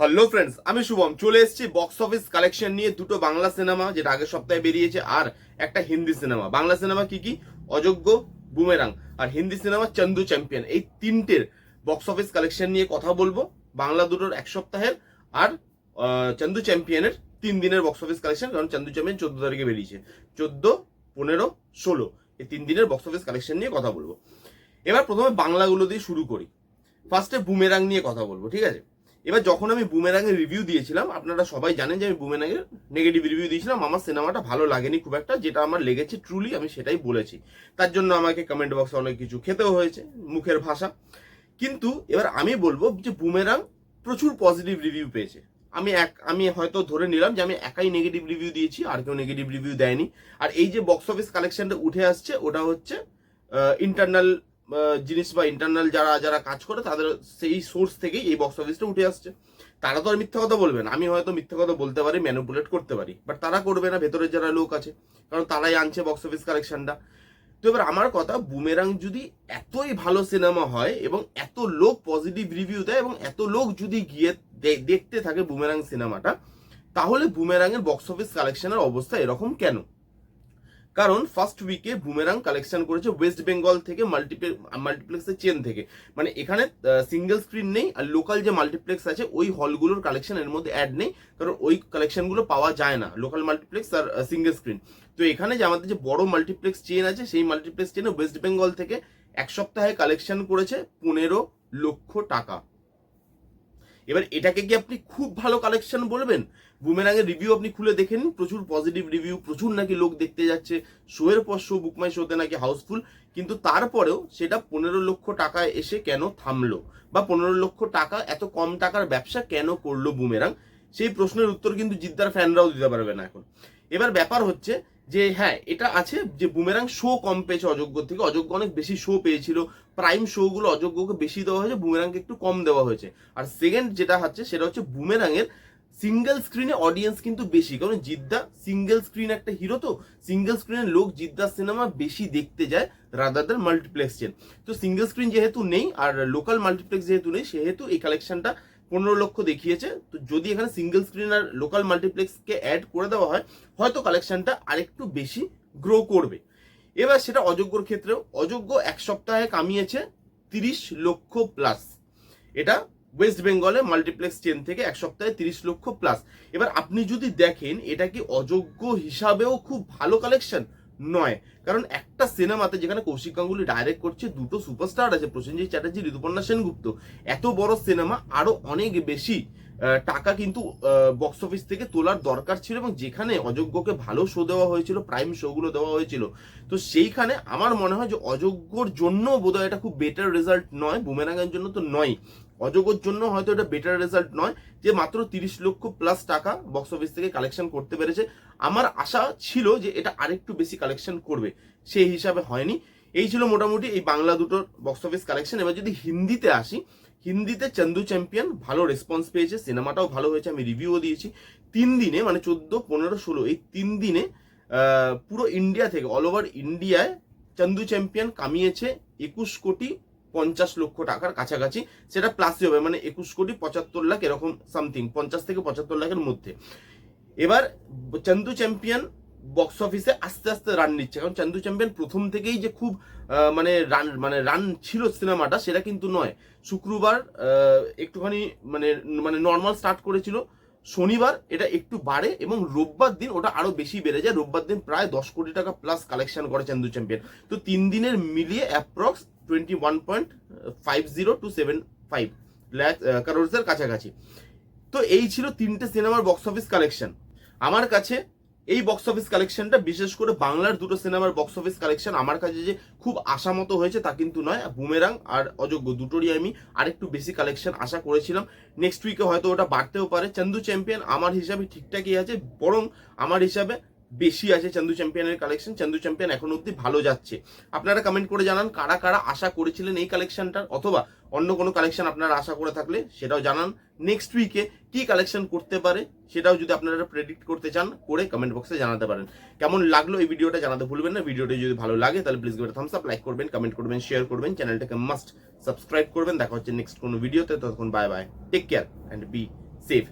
Hello friends আমি শুভম। চলে এসেছি বক্স অফিস কালেকশন নিয়ে দুটো বাংলা সিনেমা যেটা আগের সপ্তাহে বেরিয়েছে, আর একটা হিন্দি সিনেমা বাংলা সিনেমা কি কি? অযোগ্য বুমেরাং আর হিন্দি সিনেমা চন্দু চ্যাম্পিয়ন এই তিনটের বক্স অফিস কালেকশন নিয়ে কথা বলব বাংলা দুটোর এক সপ্তাহের, আর চন্দু চ্যাম্পিয়নের তিন দিনের বক্স অফিস কালেকশন কারণ চন্দু চ্যাম্পিয়ন চোদ্দ তারিখে বেরিয়েছে। চোদ্দ, পনেরো, ষোলো, এই তিন দিনের বক্স অফিস কালেকশন নিয়ে কথা বলব। এবার প্রথমে বাংলাগুলো দিয়ে শুরু করি। ফার্স্টে বুমেরাং নিয়ে কথা বলব, ঠিক আছে? এবার যখন আমি বুমেরাঙের রিভিউ দিয়েছিলাম, আপনারা সবাই জানেন যে আমি বুমেরাঙের নেগেটিভ রিভিউ দিয়েছিলাম। আমার সিনেমাটা ভালো লাগেনি খুব একটা, যেটা আমার লেগেছে ট্রুলি আমি সেটাই বলেছি। তার জন্য আমাকে কমেন্ট বক্সে অনেক কিছু খেতেও হয়েছে, মুখের ভাষা। কিন্তু এবার আমি বলব যে বুমেরাং প্রচুর পজিটিভ রিভিউ পেয়েছে। আমি এক, আমি হয়তো ধরে নিলাম যে আমি একাই নেগেটিভ রিভিউ দিয়েছি, আর কেউ নেগেটিভ রিভিউ দেয়নি। আর এই যে বক্স অফিস কালেকশনটা উঠে আসছে, ওটা হচ্ছে ইন্টারনাল জিনিস বা ইন্টারনাল যারা যারা কাজ করে, তাদের সেই সোর্স থেকেই এই বক্স অফিসটা উঠে আসছে। তারা তো আর মিথ্যা কথা বলবে না। আমি হয়তো মিথ্যা কথা বলতে পারি ম্যানুপুলেট করতে পারি। বাট তারা করবে না, ভেতরের যারা লোক আছে। কারণ তারাই আনছে বক্স অফিস কালেকশনটা তো এবার আমার কথা বুমেরাং যদি এতই ভালো সিনেমা হয় এবং এত লোক পজিটিভ রিভিউ দেয় এবং এত লোক যদি গিয়ে দেখতে থাকে বুমেরাং সিনেমাটা তাহলে বুমেরাংয়ের বক্স অফিস কালেকশনের অবস্থা এরকম কেন? কারণ ফার্স্ট উইকে বুমেরাং কালেকশন করেছে ওয়েস্ট বেঙ্গল থেকে মাল্টিপ্লেক্স মাল্টিপ্লেক্সের চেন থেকে। মানে এখানে সিঙ্গেল স্ক্রিন নেই আর লোকাল যে মাল্টিপ্লেক্স আছে, ওই হলগুলোর কালেকশন এর মধ্যে অ্যাড নেই। কারণ ওই কালেকশনগুলো পাওয়া যায় না লোকাল মাল্টিপ্লেক্স আর সিঙ্গেল স্ক্রিন তো এখানে যে আমাদের যে বড় মাল্টিপ্লেক্স চেন আছে, সেই মাল্টিপ্লেক্স চেনে ওয়েস্ট বেঙ্গল থেকে এক সপ্তাহে কালেকশন করেছে পনেরো লক্ষ টাকা। এবার এটাকে কি আপনি খুব ভালো কালেকশন বলবেন? বুমেরাঙের রিভিউ আপনি খুলে দেখেন, প্রচুর পজিটিভ রিভিউ প্রচুর নাকি লোক দেখতে যাচ্ছে শোয়ের পর শো বুকমাই শোতে নাকি হাউসফুল কিন্তু তারপরেও সেটা পনেরো লক্ষ টাকায় এসে কেন থামলো? বা পনেরো লক্ষ টাকা, এত কম টাকার ব্যবসা কেন করল বুমেরাং সেই প্রশ্নের উত্তর কিন্তু জিদ্দার ফ্যানরাও দিতে পারবে না এখন। এবার ব্যাপার হচ্ছে যে হ্যাঁ এটা আছে যে বুমেরাং শো কম পেয়েছে অযোগ্য থেকে। অযোগ্য অনেক বেশি শো পেয়েছিল। প্রাইম শো গুলো অযোগ্যকে বেশি দেওয়া হয়েছে বুমেরাংকে একটু কম দেওয়া হয়েছে। আর সেকেন্ড যেটা হচ্ছে, সেটা হচ্ছে বুমেরাঙের সিঙ্গেল স্ক্রিনে অডিয়েন্স কিন্তু বেশি। কারণ জিদ্দা সিঙ্গেল স্ক্রিন একটা হিরো তো। সিঙ্গেল স্ক্রিনের লোক জিদ্দার সিনেমা বেশি দেখতে যায় রাদার দ্যান মাল্টিপ্লেক্স চেন তো সিঙ্গেল স্ক্রিন যেহেতু নেই, আর লোকাল মাল্টিপ্লেক্স যেহেতু নেই, সেহেতু এই কালেকশনটা পনেরো লক্ষ দেখিয়েছে। তো যদি এখানে সিঙ্গেল স্ক্রিন আর লোকাল মাল্টিপ্লেক্সকে অ্যাড করে দেওয়া হয়, হয়তো কালেকশনটা আরেকটু বেশি গ্রো করবে। এবার সেটা অযোগ্যর ক্ষেত্রেও, অযোগ্য এক সপ্তাহে কামিয়েছে তিরিশ লক্ষ প্লাস এটা ওয়েস্ট বেঙ্গলে মাল্টিপ্লেক্স চেন থেকে এক সপ্তাহে তিরিশ লক্ষ প্লাস এবার আপনি যদি দেখেন, এটা কি অযোগ্য হিসাবেও খুব ভালো কালেকশন নয়। কারণ একটা সিনেমাতে যেখানে কৌশিক গাঙ্গুলি ডাইরেক্ট করছে, দুটো সুপারস্টার আছে, প্রসেনজিৎ চ্যাটার্জি ঋতুপর্ণা সেনগুপ্ত। এত বড় সিনেমা, আরও অনেক বেশি টাকা কিন্তু বক্স অফিস থেকে তোলার দরকার ছিল এবং যেখানে অযোগ্যকে ভালো শো দেওয়া হয়েছিল প্রাইম শোগুলো দেওয়া হয়েছিল। তো সেইখানে আমার মনে হয় যে অযোগ্যর জন্য বোধহয় এটা খুব বেটার রেজাল্ট নয় বুমেরাঙের জন্য তো নয় অযোগ্যর জন্য হয়তো এটা বেটার রেজাল্ট নয় যে মাত্র তিরিশ লক্ষ প্লাস টাকা বক্স অফিস থেকে কালেকশন করতে পেরেছে। আমার আশা ছিল যে এটা আরেকটু বেশি কালেকশন করবে। সেই হিসাবে হয়নি। এই ছিল মোটামুটি এই বাংলা দুটোর বক্স অফিস কালেকশন এবার যদি হিন্দিতে আসি, হিন্দিতে চন্দু চ্যাম্পিয়ন ভালো রেসপন্স পেয়েছে সিনেমাটাও ভালো হয়েছে, আমি রিভিউও দিয়েছি। তিন দিনে মানে চোদ্দ, পনেরো, ষোলো, এই তিন দিনে পুরো ইন্ডিয়া থেকে অল ওভার ইন্ডিয়ায় চন্দু চ্যাম্পিয়ন কামিয়েছে একুশ কোটি পঞ্চাশ লক্ষ টাকার কাছাকাছি সেটা প্লাসই হবে মানে একুশ কোটি পঁচাত্তর লাখ এরকম সামথিং পঞ্চাশ থেকে পঁচাত্তর লাখের মধ্যে। এবার চন্দু চ্যাম্পিয়ন বক্স অফিসে আস্তে আস্তে রান নিচ্ছে, কারণ চন্দু চ্যাম্পিয়ন প্রথম থেকেই যে খুব মানে রান মানে রান ছিল সিনেমাটা, সেটা কিন্তু নয়। শুক্রবার একটুখানি মানে মানে নর্মাল স্টার্ট করেছিল। শনিবার এটা একটু বাড়ে এবং রোববার দিন ওটা আরও বেশি বেড়ে যায়। রোববার দিন প্রায় দশ কোটি টাকা প্লাস কালেকশন করে চন্দু চ্যাম্পিয়ন তো তিন দিনের মিলিয়ে approx twenty one point five zero two seven five lakh কারোর্সের কাছাকাছি। তো এই ছিল তিনটে সিনেমার বক্স অফিস কালেকশন আমার কাছে এই বক্স অফিস কালেকশনটা বিশেষ করে বাংলার দুটো সিনেমার বক্স অফিস কালেকশন আমার কাছে যে খুব আশা মতো হয়েছে তা কিন্তু নয় বুমেরাং আর অযোগ্য দুটোরই আমি আরেকটু বেশি কালেকশন আশা করেছিলাম। নেক্সট উইকে হয়তো ওটা বাড়তেও পারে। চন্দু চ্যাম্পিয়ন আমার হিসাবে ঠিকঠাকই আছে, বরং আমার হিসাবে বেশি আছে চন্দু চ্যাম্পিয়নের কালেকশন চন্দু চ্যাম্পিয়ন এখন অব্দি ভালো যাচ্ছে। আপনারা কমেন্ট করে জানান কারা কারা আশা করেছিলেন এই কালেকশনটার অথবা অন্য কোনো কালেকশন আপনারা আশা করে থাকলে সেটাও জানান। নেক্সট উইকে কি কালেকশন করতে পারে সেটাও যদি আপনারা প্রেডিক্ট করতে চান, করে কমেন্ট বক্সে জানাতে পারেন। কেমন লাগল এই ভিডিওটা জানাতে ভুলবেন না। ভিডিওটা যদি ভালো লাগে, তাহলে please give thumbs up like করবেন কমেন্ট করবেন শেয়ার করবেন চ্যানেলটাকে মাস্ট সাবস্ক্রাইব করবেন। দেখা হচ্ছে নেক্সট কোনো ভিডিওতে ততক্ষণ bye bye take care and be safe